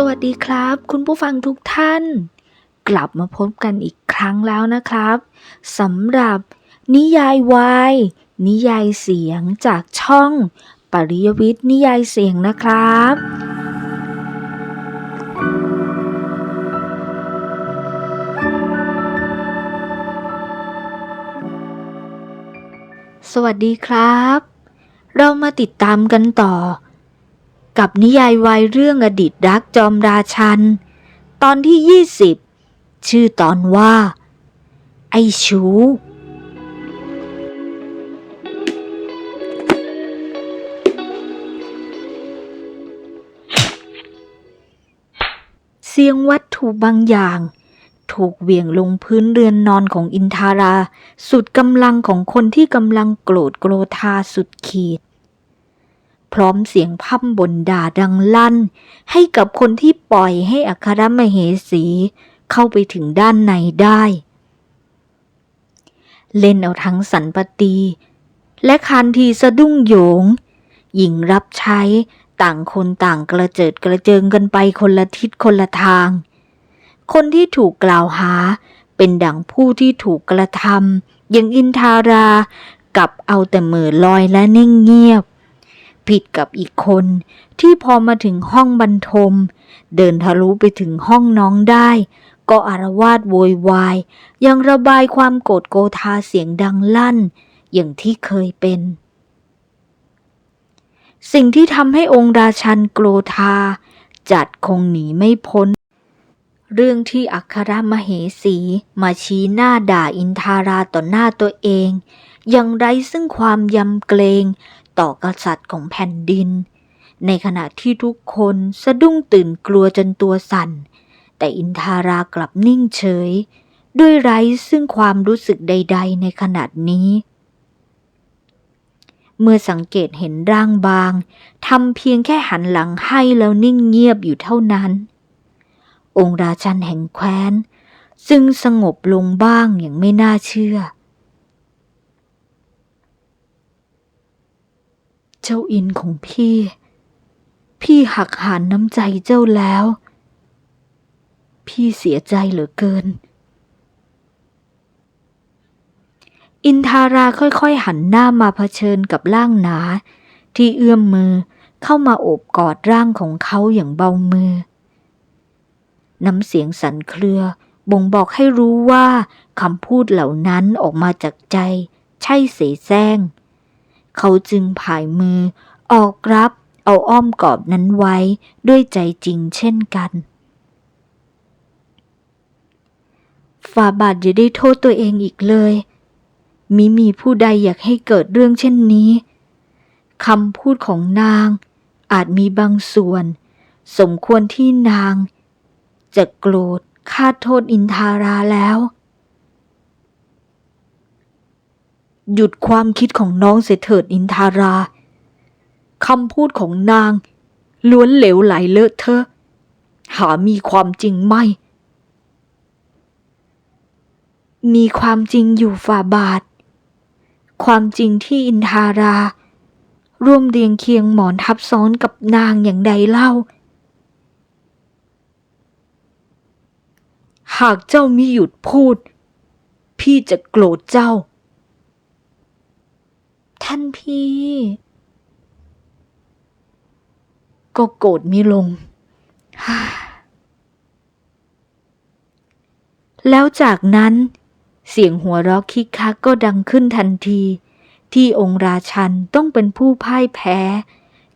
สวัสดีครับ คุณผู้ฟังทุกท่าน กลับมาพบกันอีกครั้งแล้วนะครับสำหรับนิยายวายนิยายเสียงจากช่อง ปริยวิทย์นิยายเสียงนะครับ สวัสดีครับ เรามาติดตามกันต่อ กับนิยายวายเรื่องอดีตรักจอมราชัน ตอนที่ 20 ชื่อตอนว่า ไอชูเสียงวัตถุบางอย่าง ถูกเหวี่ยงลงพื้นเรือนนอนของอินทารา สุดกำลังของคนที่กำลังโกรธโกรธาสุดขีด พร้อมเสียงพร่ำบ่นด่าดังลั่น ให้กับคนที่ปล่อยให้อัครมเหสี เข้าไปถึงด้านในได้ เล่นเอาทั้งสันปตี และคันทีสะดุ้งโหยง หญิงรับใช้ต่างคนต่างกระเจิดกระเจิงกันไปคนละทิศคนละทาง คนที่ถูกกล่าวหาเป็นดังผู้ที่ถูกกระทำอย่างอินทารากับเอาแต่เมือลอยและนิ่งเงียบ ผิดกับอีกคน ที่พอมาถึงห้องบรรทม เดินทะลุไปถึงห้องน้องได้ ก็อารวาสโวยวาย ยังระบายความโกรธโกธาเสียงดังลั่น อย่างที่เคยเป็น สิ่งที่ทำให้องค์ราชันโกรธา จัดคงหนีไม่พ้น เรื่องที่อัครมเหสีมาชี้หน้าด่าอินทาราต่อหน้าตัวเอง ยังไร้ซึ่งความยำเกรง ต่อกษัตริย์ของแผ่นดิน ในขณะที่ทุกคนสะดุ้งตื่นกลัวจนตัวสั่น แต่อินทารากลับนิ่งเฉย ด้วยไร้ซึ่งความรู้สึกใด ๆ ในขณะนี้ เมื่อสังเกตเห็นร่างบางทำเพียงแค่หันหลังให้แล้วนิ่งเงียบอยู่เท่านั้น องค์ราชันแห่งแคว้น ซึ่งสงบลงบ้างอย่างไม่น่าเชื่อเจ้าอินของพี่ พี่หักหานน้ำใจเจ้าแล้ว พี่เสียใจเหลือเกิน อินทาราค่อยๆหันหน้ามาเผชิญกับร่างหนา ที่เอื้อมมือเข้ามาโอบกอดร่างของเขาอย่างเบามือ น้ำเสียงสั่นเครือ บ่งบอกให้รู้ว่าคำพูดเหล่านั้นออกมาจากใจ ใช่เสแสร้ง เขาจึงผายมือ ออกรับเอาอ้อมกอบนั้นไว้ด้วยใจจริงเช่นกันฝ่าบาทอย่าได้โทษตัวเองอีกเลย มิมีผู้ใดอยากให้เกิดเรื่องเช่นนี้คำพูดของนาง อาจมีบางส่วน สมควรที่นาง จะโกรธคาดโทษอินทาราแล้ว หยุดความคิดของน้องเสียเถิดอินทาราคำพูดของนาง ล้วนเหลวไหลเลอะเทอะ หามีความจริงไม่ มีความจริงอยู่ฝ่าบาท ความจริงที่อินทารา ร่วมเรียงเคียงหมอนทับซ้อนกับนางอย่างใดเล่า หากเจ้ามิหยุดพูด พี่จะโกรธเจ้าท่า นพี่ ก็โกรธมิลง แล้วจากนั้นเสียงหัวเราะคิกคักก็ดังขึ้นทันที ที่องค์ราชันต้องเป็นผู้พ่ายแพ้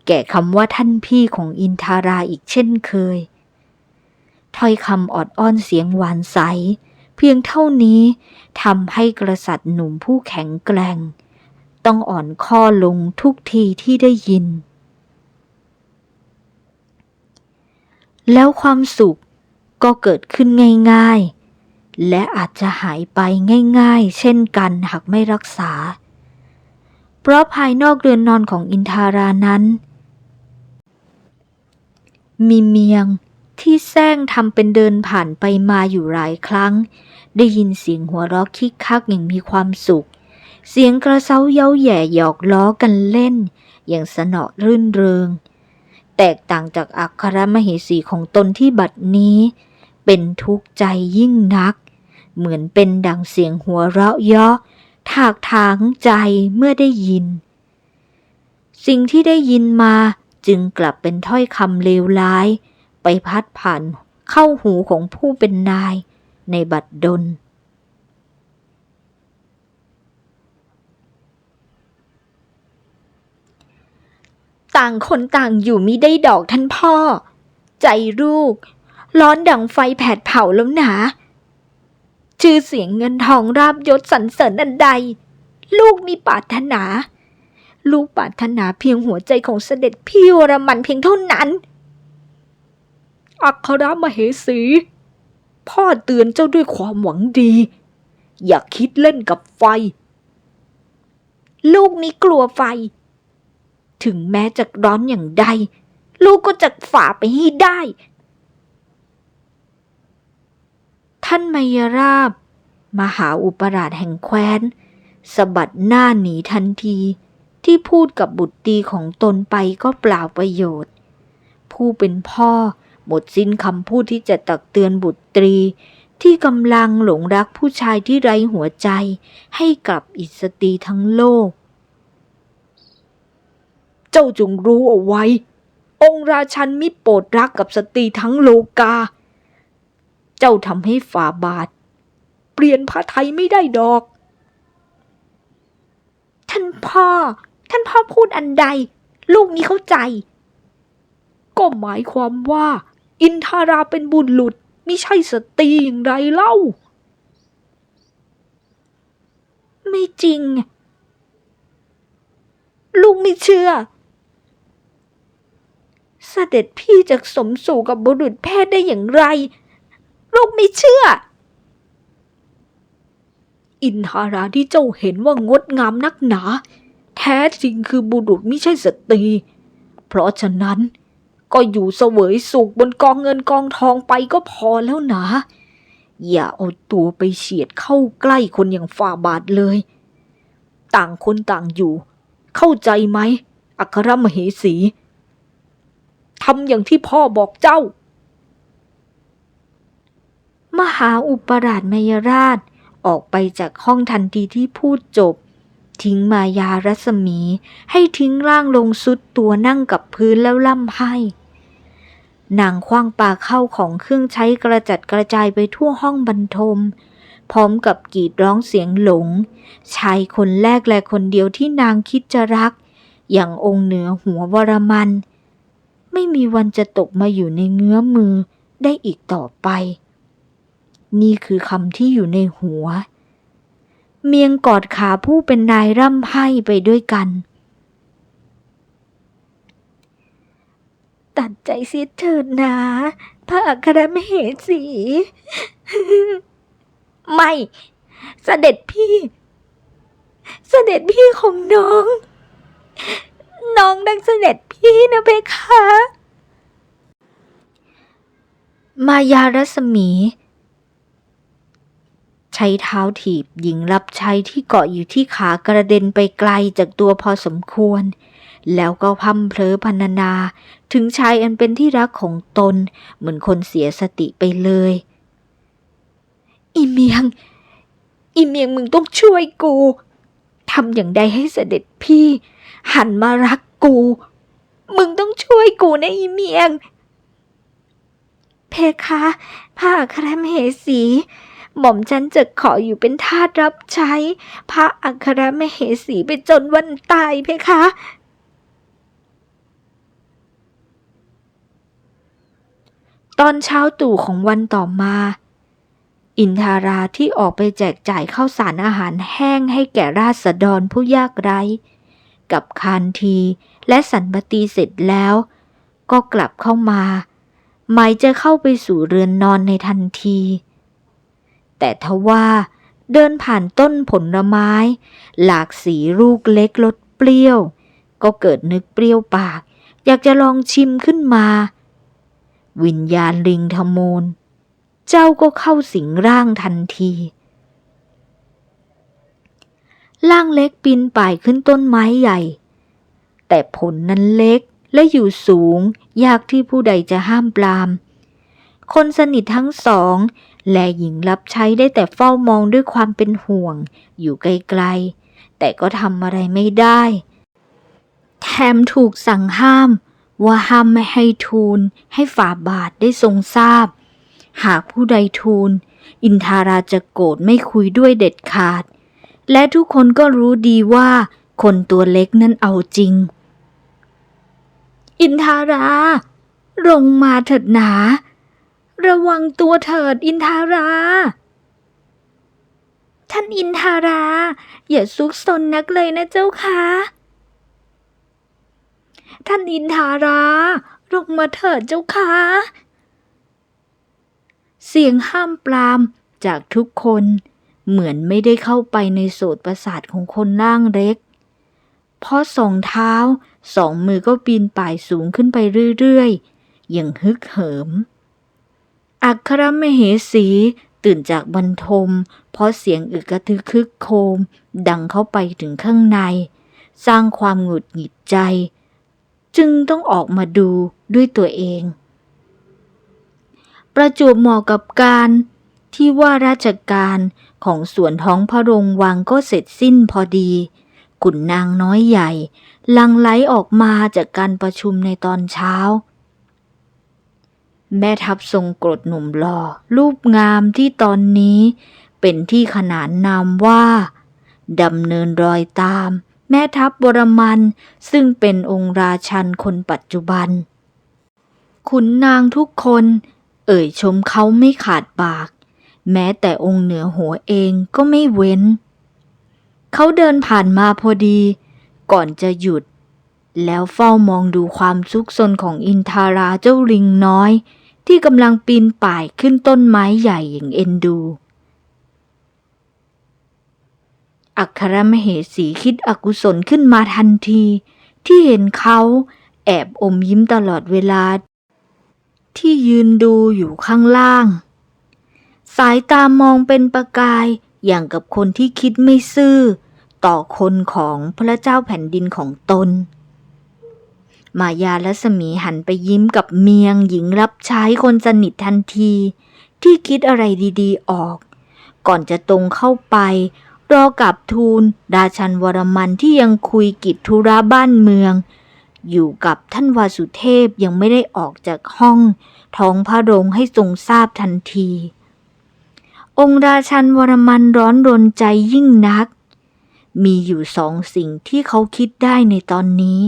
แก่คำว่าท่านพี่ของอินทาราอีกเช่นเคย ถ้อยคำออดอ้อนเสียงหวานใส เพียงเท่านี้ทำให้กษัตริย์หนุ่มผู้แข็งแกร่ง ต้องอ่อนข้อลงทุกทีที่ได้ยิน แล้วความสุขก็เกิดขึ้นง่ายๆ และอาจจะหายไปง่ายๆ เช่นกันหากไม่รักษา เพราะภายนอกเรือนนอนของอินทารานั้น มีเมียงที่แซงทำเป็นเดินผ่านไปมาอยู่หลายครั้ง ได้ยินเสียงหัวเราะคิกคักอย่างมีความสุข เสียงกระเซ้าเย้าแย่หยอกล้อกันเล่น อย่างสนอรื่นเริง แตกต่างจากอัครมเหสีของตนที่บัดนี้ เป็นทุกข์ใจยิ่งนัก เหมือนเป็นดังเสียงหัวเราะเยาะถากถางใจเมื่อได้ยิน สิ่งที่ได้ยินมาจึงกลับเป็นถ้อยคำเลวร้าย ไปพัดผ่านเข้าหูของผู้เป็นนายในบัดดล ต่างคนต่างอยู่มิได้ดอกท่านพ่อ ใจลูก ร้อนดังไฟแผดเผาแล้วหนา ชื่อเสียงเงินทองราบยศสรรเสริญอันใด ลูกมีปรารถนา ลูกปรารถนาเพียงหัวใจของเสด็จพี่วรมันเพียงเท่านั้น อัครมเหสี พ่อเตือนเจ้าด้วยความหวังดี อย่าคิดเล่นกับไฟ ลูกมิกลัวไฟ ถึงแม้จะร้อนอย่างใด ลูกก็จะฝ่าไปให้ได้ ท่านมายราบ มหาอุปราชแห่งแคว้นสะบัดหน้าหนีทันทีที่พูดกับบุตรตีของตนไปก็เปล่าประโยชน์ ผู้เป็นพ่อหมดสิ้นคำพูดที่จะตักเตือนบุตรีที่กำลังหลงรักผู้ชายที่ไร้หัวใจให้กับอิสตรีทั้งโลก เจ้าจงรู้เอาไว้ องค์ราชันมิโปรดรักกับสตรีทั้งโลกา เจ้าทำให้ฝ่าบาท เปลี่ยนพระไทยไม่ได้ดอก ท่านพ่อ ท่านพ่อพูดอันใด ลูกนี้เข้าใจ ก็หมายความว่า อินทาราเป็นบุญหลุดไม่ใช่สตรีอย่างไรเล่า ไม่จริง ลูกไม่เชื่อ เสด็จพี่จะสมสู่กับบุรุษแพทย์ได้อย่างไร ลูกไม่เชื่อ อินทาราที่เจ้าเห็นว่างดงามนักหนา แท้จริงคือบุรุษไม่ใช่สตรี เพราะฉะนั้นก็อยู่เสวยสุขบนกองเงินกองทองไปก็พอแล้วนะ อย่าเอาตัวไปเฉียดเข้าใกล้คนอย่างฝ่าบาทเลย ต่างคนต่างอยู่ เข้าใจไหม อัครมเหสี ทำอย่างที่พ่อบอกเจ้า มหาอุปราชมยราชออกไปจากห้องทันทีที่พูดจบ ทิ้งมายารัศมี ให้ทิ้งร่างลงสุดตัวนั่งกับพื้นแล้วล่ำไห้นางคว้างปลาเข้าของเครื่องใช้กระจัดกระจายไปทั่วห้องบรรทม พร้อมกับกรีดร้องเสียงหลง ชายคนแรกและคนเดียวที่นางคิดจะรัก อย่างองค์เหนือหัววรมัน ไม่มีวันจะตกมาอยู่ในเงื้อมือได้อีกต่อไป นี่คือคำที่อยู่ในหัว เมียงกอดขาผู้เป็นนายร่ำไห้ไปด้วยกัน ตัดใจเสียเถิดนะพระอัครมเหสี ไม่เสด็จพี่เสด็จพี่ของน้อง น้องดังเสด็จ พี่นะเพคะมายารัศมี ใช้เท้าถีบหญิงรับใช้ที่เกาะอยู่ที่ขากระเด็นไปไกลจากตัวพอสมควร แล้วก็พำเพลอพรรณนา ถึงชายอันเป็นที่รักของตน เหมือนคนเสียสติไปเลย อีเมียง อีเมียงมึงต้องช่วยกูทำอย่างใดให้เสด็จพี่ หันมารักกู มึงต้องช่วยกูนะอีเมียง เพคะพระอัครมเหสี หม่อมฉันจะขออยู่เป็นทาสรับใช้ พระอัครมเหสีไปจนวันตายเพคะตอนเช้าตู่ของวันต่อมา อินทาราที่ออกไปแจกจ่ายข้าวสารอาหารแห้งให้แก่ราษฎรผู้ยากไร้ กับคานทีและสันปตีเสร็จแล้ว ก็กลับเข้ามาหมายจะเข้าไปสู่เรือนนอนในทันที แต่ทว่าเดินผ่านต้นผลไม้ หลากสีลูกเล็กรสเปรี้ยว ก็เกิดนึกเปรี้ยวปาก อยากจะลองชิมขึ้นมา วิญญาณลิงทโมนเจ้าก็เข้าสิงร่างทันที ร่างเล็กปีนป่ายขึ้นต้นไม้ใหญ่ แต่ผลนั้นเล็กและอยู่สูง ยากที่ผู้ใดจะห้ามปราม คนสนิททั้งสอง และหญิงรับใช้ได้แต่เฝ้ามองด้วยความเป็นห่วง อยู่ไกลๆ แต่ก็ทำอะไรไม่ได้ แถมถูกสั่งห้าม ว่าห้ามไม่ให้ทูล ให้ฝ่าบาทได้ทรงทราบ หากผู้ใดทูล อินทาราจะโกรธไม่คุยด้วยเด็ดขาด และทุกคนก็รู้ดีว่า คนตัวเล็กนั้นเอาจริง อินทารา ลงมาเถิดหนา ระวังตัวเถิดอินทารา ท่านอินทารา อย่าซุกซนนักเลยนะเจ้าค่ะท่านอินทารา ลงมาเถิดเจ้าค่ะเสียงห้ามปรามจากทุกคน เหมือนไม่ได้เข้าไปในโสตประสาทของคนร่างเล็ก เพราะสองเท้าสองมือก็ปีนป่ายสูงขึ้นไปเรื่อยๆ อย่างฮึกเหิม อัครมเหสีตื่นจากบรรทม เพราะเสียงอึกกระทึกคึกโคม ดังเข้าไปถึงข้างใน สร้างความหงุดหงิดใจ จึงต้องออกมาดูด้วยตัวเอง ประจวบเหมาะกับการที่ว่าราชการ ของสวนท้องพระโรงวังก็เสร็จสิ้นพอดีขุนนางน้อยใหญ่ ลังไหลออกมาจากการประชุมในตอนเช้า แม่ทัพทรงกรดหนุ่มหล่อรูปงามที่ตอนนี้ เป็นที่ขนานนามว่าดำเนินรอยตาม แม่ทัพบรมันซึ่งเป็นองค์ราชันคนปัจจุบันขุนนางทุกคน เอ่ยชมเขาไม่ขาดปาก แม้แต่องค์เหนือหัวเองก็ไม่เว้น เขาเดินผ่านมาพอดี ก่อนจะหยุด แล้วเฝ้ามองดูความซุกซนของอินทาราเจ้าลิงน้อย ที่กำลังปีนป่ายขึ้นต้นไม้ใหญ่อย่างเอ็นดู อัครมเหสีคิดอกุศลขึ้นมาทันที ที่เห็นเขาแอบอมยิ้มตลอดเวลา ที่ยืนดูอยู่ข้างล่าง สายตามองเป็นประกายอย่างกับคนที่คิดไม่ซื่อ ต่อคนของพระเจ้าแผ่นดินของตน มายาและสมีหันไปยิ้มกับเมียงหญิงรับใช้คนสนิททันที ที่คิดอะไรดีๆออก ก่อนจะตรงเข้าไป รอกับทูลราชันวรมันที่ยังคุยกิจธุระบ้านเมือง อยู่กับท่านวาสุเทพยังไม่ได้ออกจากห้อง ท้องพระโรงให้ทรงทราบทันที องค์ราชันวรมันร้อนรนใจยิ่งนัก มีอยู่สองสิ่งที่เขาคิดได้ในตอนนี้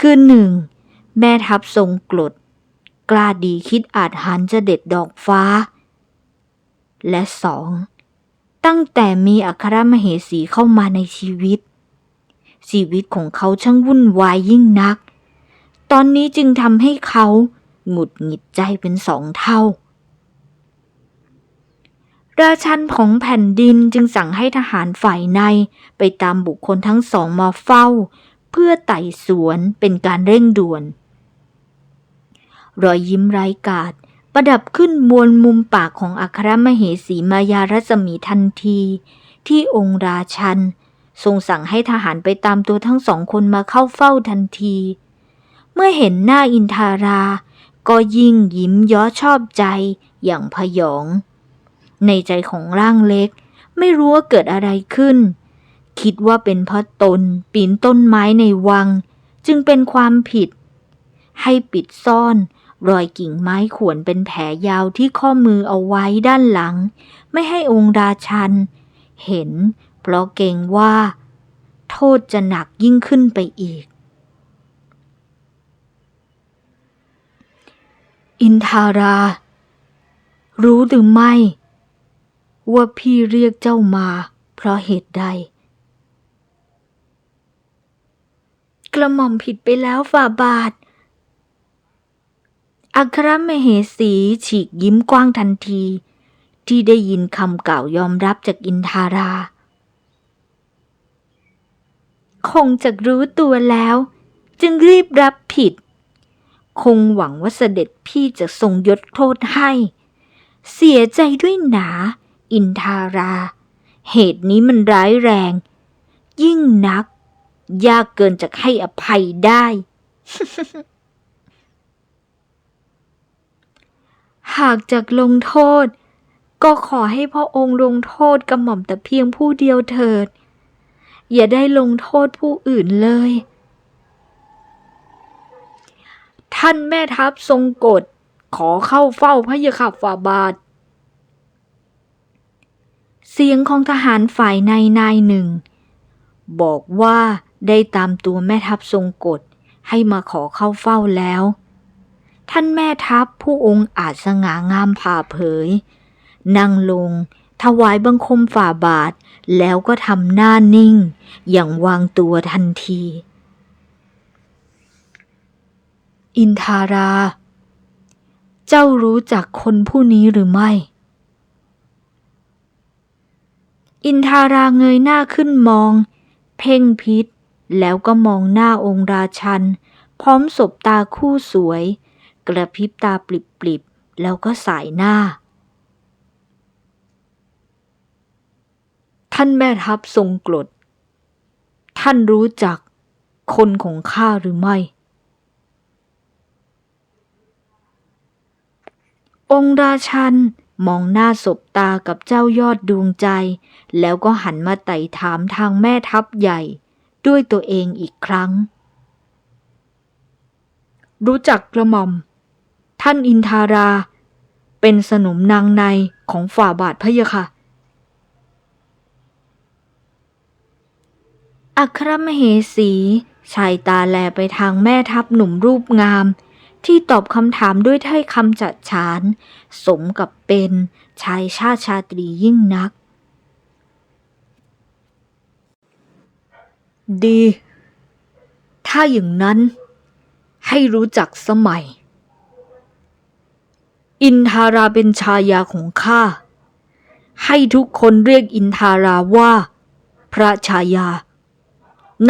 คือหนึ่งแม่ทัพทรงกรดกล้าดีคิดอาจหันจะเด็ดดอกฟ้า และสองตั้งแต่มีอัครมเหสีเข้ามาในชีวิต ชีวิตของเขาช่างวุ่นวายยิ่งนัก ตอนนี้จึงทำให้เขาหงุดหงิดใจเป็นสองเท่า ราชันของแผ่นดินจึงสั่งให้ทหารฝ่ายในไปตามบุคคลทั้งสองมาเฝ้า เพื่อไต่สวนเป็นการเร่งด่วน รอยยิ้มไร้กาดประดับขึ้นบนมุมปากของอัครมเหสีมายารัศมีทันที ที่องค์ราชัน ทรงสั่งให้ทหารไปตามตัวทั้งสองคนมาเข้าเฝ้าทันที เมื่อเห็นหน้าอินทารา ก็ยิ่งยิ้มย้อชอบใจอย่างพยอง ในใจของร่างเล็ก ไม่รู้ว่าเกิดอะไรขึ้น คิดว่าเป็นเพราะตนปีนต้นไม้ในวัง จึงเป็นความผิด ให้ปิดซ่อน รอยกิ่งไม้ขวนเป็นแผลยาวที่ข้อมือเอาไว้ด้านหลัง ไม่ให้องค์ราชัน เห็น เพราะเกรงว่า โทษจะหนักยิ่งขึ้นไปอีกอินทารา รู้หรือไม่ ว่าพี่เรียกเจ้ามา เพราะเหตุใด กระหม่อมผิดไปแล้วฝ่าบาท อัครมเหสีฉีกยิ้มกว้างทันที ที่ได้ยินคำกล่าวยอมรับจากอินทารา คงจะรู้ตัวแล้ว จึงรีบรับผิด คงหวังว่าเสด็จพี่จะทรงยกโทษให้ เสียใจด้วยหนา อินทารา เหตุนี้มันร้ายแรง ยิ่งนัก ยากเกินจะให้อภัยได้ หากจากลงโทษ ก็ขอให้พระองค์ลงโทษกระหม่อมแต่เพียงผู้เดียวเถิด อย่าได้ลงโทษผู้อื่นเลย ท่านแม่ทัพทรงกฎขอเข้าเฝ้าพระยาค่ะฝ่าบาท เสียงของทหารฝ่ายในนายหนึ่ง บอกว่าได้ตามตัวแม่ทัพทรงกฎให้มาขอเข้าเฝ้าแล้ว ท่านแม่ทัพผู้องค์อาจสง่างามผ่าเผย นั่งลง ถวายบังคมฝ่าบาท แล้วก็ทำหน้านิ่ง อย่างวางตัวทันที อินทารา เจ้ารู้จักคนผู้นี้หรือไม่ อินทาราเงยหน้าขึ้นมอง เพ่งพิษ แล้วก็มองหน้าองค์ราชัน พร้อมสบตาคู่สวย กระพริบตาปลิบๆ แล้วก็สายหน้า ท่านแม่ทัพทรงกรดท่านรู้จักคนของข้าหรือไม่ องค์ราชัน มองหน้าสบตากับเจ้ายอดดวงใจ แล้วก็หันมาไต่ถามทางแม่ทัพใหญ่ ด้วยตัวเองอีกครั้ง รู้จักกระหม่อม ท่านอินทารา เป็นสนมนางในของฝ่าบาทพระยาค่ะ อัครมเหสีชายตาแลไปทางแม่ทัพหนุ่มรูปงาม ที่ตอบคำถามด้วยถ้อยคำจัดฉาน สมกับเป็นชายชาติชาตรียิ่งนัก ดี ถ้าอย่างนั้น ให้รู้จักสมัย อินทาราเป็นชายาของข้า ให้ทุกคนเรียกอินทาราว่า พระชายา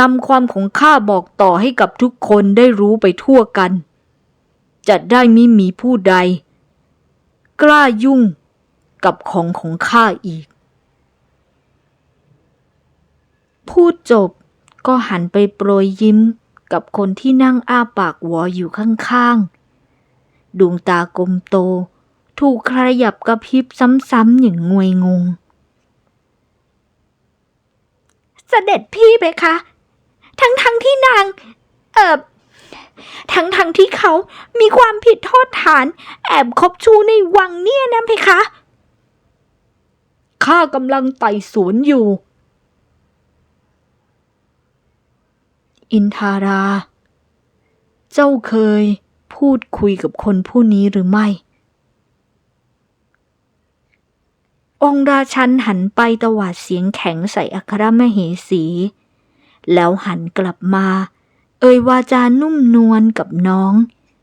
นำความของข้าบอกต่อให้กับทุกคนได้รู้ไปทั่วกัน จะได้มิมีผู้ใด กล้ายุ่งกับของของข้าอีก พูดจบก็หันไปโปรยยิ้มกับคนที่นั่งอ้าปากหวออยู่ข้างๆ ดวงตากลมโต ถูกขยับกระพริบซ้ำๆอย่างงวยงง เสด็จพี่ไปคะ ทั้งๆที่นาง เออ ทั้งทั้งๆที่เขามีความผิดโทษฐานแอบคบชู้ในวังเนี่ยนะเพคะ ข้ากำลังไต่สวนอยู่ อินทารา เจ้าเคยพูดคุยกับคนผู้นี้หรือไม่ องราชันหันไปตวาดเสียงแข็งใส่อัครมเหสี แล้วหันกลับมา เอ่ยวาจานุ่มนวลกับน้อง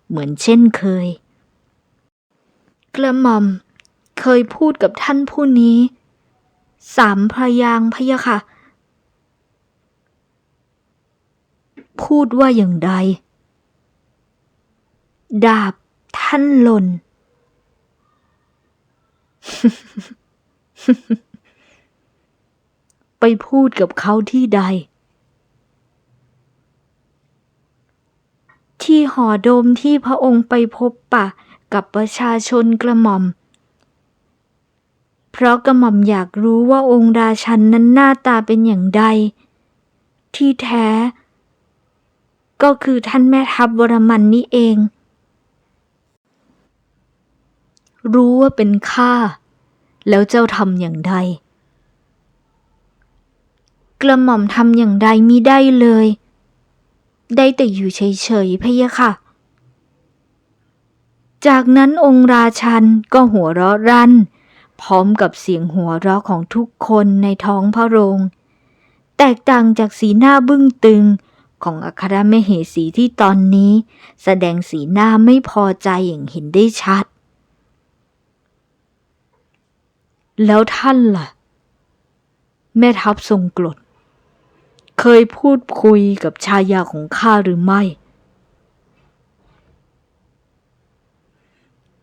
เหมือนเช่นเคย กระหม่อมเคยพูดกับท่านผู้นี้ สามพระยางพะยะค่ะ พูดว่าอย่างใด ดาบท่านหล่น ไปพูดกับเขาที่ใด ที่หอโดมที่พระองค์ไปพบปะกับประชาชนกระหม่อม เพราะกระหม่อมอยากรู้ว่าองค์ราชันนั้นหน้าตาเป็นอย่างใด ที่แท้ ก็คือท่านแม่ทัพวรมันนี่เอง รู้ว่าเป็นข้าแล้วเจ้าทำอย่างใด กระหม่อมทำอย่างใดมิได้เลย ได้แต่อยู่เฉยๆพะยะค่ะ จากนั้นองค์ราชันก็หัวเราะรั่น พร้อมกับเสียงหัวเราะของทุกคนในท้องพระโรง แตกต่างจากสีหน้าบึ้งตึงของอัครมเหสีที่ตอนนี้ แสดงสีหน้าไม่พอใจอย่างเห็นได้ชัด แล้วท่านล่ะ แม่ทัพทรงกรด เคยพูดคุยกับชายาของข้าหรือไม่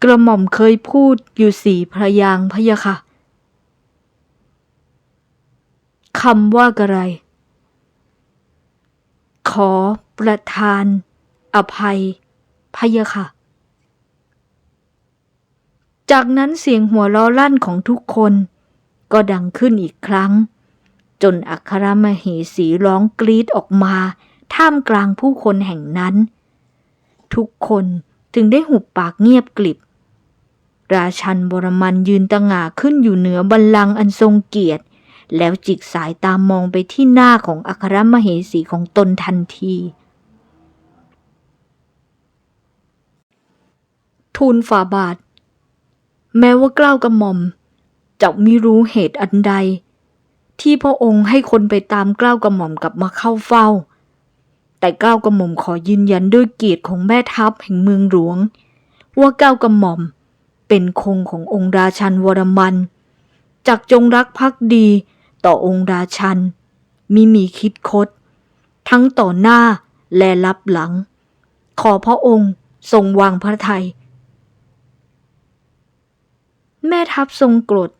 กระหม่อมเคยพูดอยู่สี่พระยางพะยะค่ะคำว่ากระไร ขอประทานออภัยพะยะค่ะ จากนั้นเสียงหัวล้อลั่นของทุกคนก็ดังขึ้นอีกครั้ง จนอัครมเหสีร้องกรีดออกมา ท่ามกลางผู้คนแห่งนั้น ทุกคนถึงได้หุบปากเงียบกลิบ ราชันบรมันยืนตะง่าขึ้นอยู่เหนือบัลลังก์อันทรงเกียรติ แล้วจิกสายตามองไปที่หน้าของอัครมเหสีของตนทันทีทูลฝ่าบาท แม้ว่าเกล้าวกระหม่อมจะไม่รู้เหตุอันใด ที่พระองค์ให้คนไปตามเกล้าวกระหม่อมกลับมาเข้าเฝ้า แต่เกล้าวกระหม่อมขอยืนยันด้วยเกียรติของแม่ทัพแห่งเมืองหลวง ว่าเกล้าวกระหม่อมเป็นคงขององค์ราชันวรมันจักจงรักภักดีต่อองค์ราชันมิมีคิดคด ทั้งต่อหน้าและรับหลัง ขอพระองค์ทรงวางพระทัยแม่ทัพทรงกรด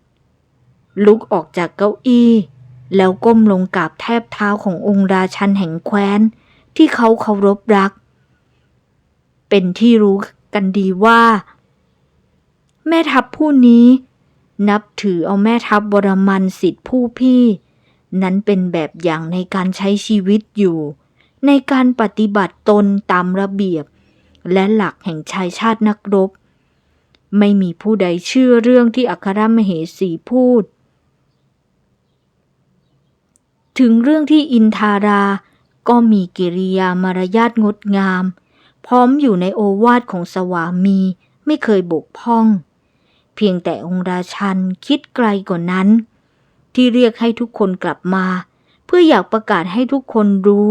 ลุกออกจากเก้าอี้ แล้วก้มลงกราบแทบเท้าขององค์ราชันแห่งแคว้น ที่เขาเคารพรัก เป็นที่รู้กันดีว่า แม่ทัพผู้นี้ นับถือเอาแม่ทัพบรมันสิทธิผู้พี่ นั้นเป็นแบบอย่างในการใช้ชีวิตอยู่ ในการปฏิบัติตนตามระเบียบ และหลักแห่งชายชาตินักรบไม่มีผู้ใดเชื่อเรื่องที่อัครมเหสีพูด ถึงเรื่องที่อินทารา ก็มีกิริยามารยาทงดงาม พร้อมอยู่ในโอวาทของสวามีไม่เคยบกพร่อง เพียงแต่องค์ราชันคิดไกลกว่านั้น ที่เรียกให้ทุกคนกลับมา เพื่ออยากประกาศให้ทุกคนรู้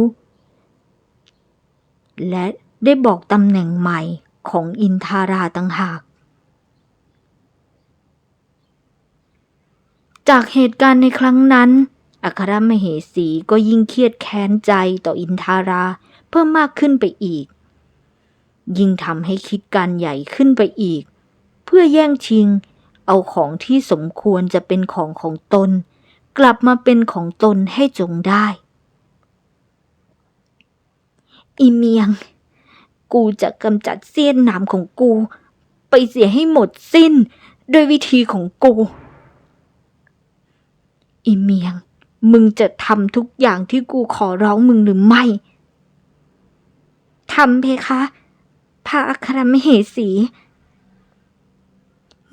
และได้บอกตำแหน่งใหม่ของอินทาราต่างหากจากเหตุการณ์ในครั้งนั้น อัครมเหสีก็ยิ่งเครียดแค้นใจต่ออินทารา เพิ่มมากขึ้นไปอีก ยิ่งทำให้คิดการใหญ่ขึ้นไปอีก เพื่อแย่งชิง เอาของที่สมควรจะเป็นของของตน กลับมาเป็นของตนให้จงได้ อีเมียง กูจะกำจัดเสี้ยนหนามของกู ไปเสียให้หมดสิ้น โดวยวิธีของกู อีเมียง มึงจะทำทุกอย่างที่กูขอร้องมึงหรือไม่ ทำเพคะพระอัครมเหสี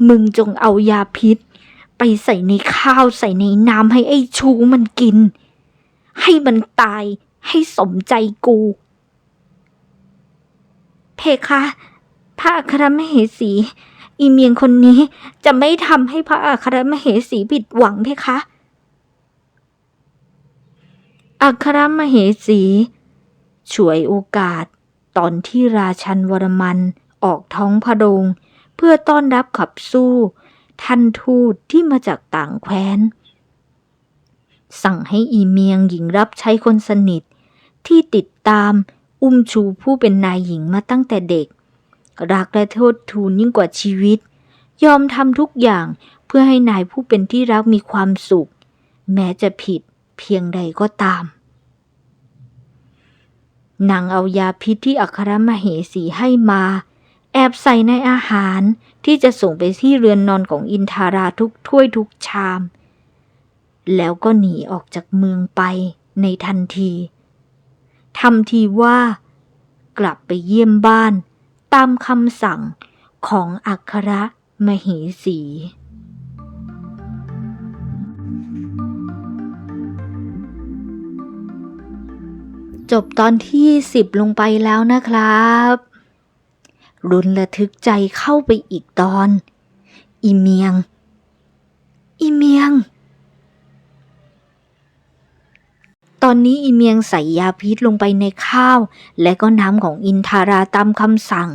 มึงจงเอายาพิษ ไปใส่ในข้าวใส่ในน้ำให้ไอ้ชูมันกิน ให้มันตายให้สมใจกู เพคะพระอัครมเหสี อีเมียงคนนี้จะไม่ทำให้พระอัครมเหสีผิดหวังเพคะ อัครมเหสีฉวยโอกาส ตอนที่ราชันวรมันออกท้องพระโรงเพื่อต้อนรับขับสู้ ท่านทูตที่มาจากต่างแคว้น สั่งให้อีเมียงหญิงรับใช้คนสนิท ที่ติดตามอุ้มชูผู้เป็นนายหญิงมาตั้งแต่เด็ก รักและโทษทูลยิ่งกว่าชีวิต ยอมทำทุกอย่างเพื่อให้นายผู้เป็นที่รักมีความสุข แม้จะผิดเพียงใดก็ตาม นางเอายาพิษที่อัครมเหสีให้มา แอบใส่ในอาหารที่จะส่งไปที่เรือนนอนของอินทาราทุกถ้วยทุกชาม แล้วก็หนีออกจากเมืองไปในทันทีทำทีว่ากลับไปเยี่ยมบ้าน ตามคำสั่งของอัครมเหสี จบตอนที่สิบลงไปแล้วนะครับรุนระทึกใจเข้าไปอีกตอน อีเมียง อีเมียง ตอนนี้อีเมียงใส่ยาพิษลงไปในข้าว และก็น้ำของอินทาราตามคำสั่ง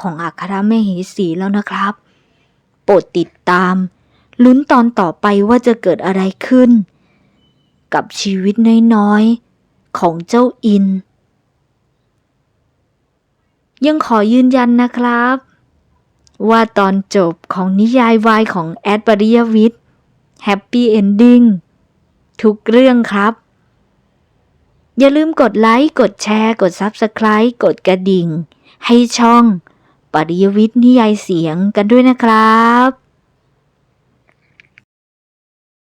ของอัครมเหสีแล้วนะครับ โปรดติดตาม ลุ้นตอนต่อไปว่าจะเกิดอะไรขึ้น กับชีวิตน้อยๆ ของเจ้าอิน ยังขอยืนยันนะครับ ว่าตอนจบของนิยายวายของแอดปริยวิทย์แฮปปี้เอนดิ้งทุกเรื่องครับ อย่าลืมกดไลค์ กดแชร์ กด Subscribe กดกระดิ่ง ให้ช่อง ปริยวิทย์นิยายเสียงกันด้วยนะครับ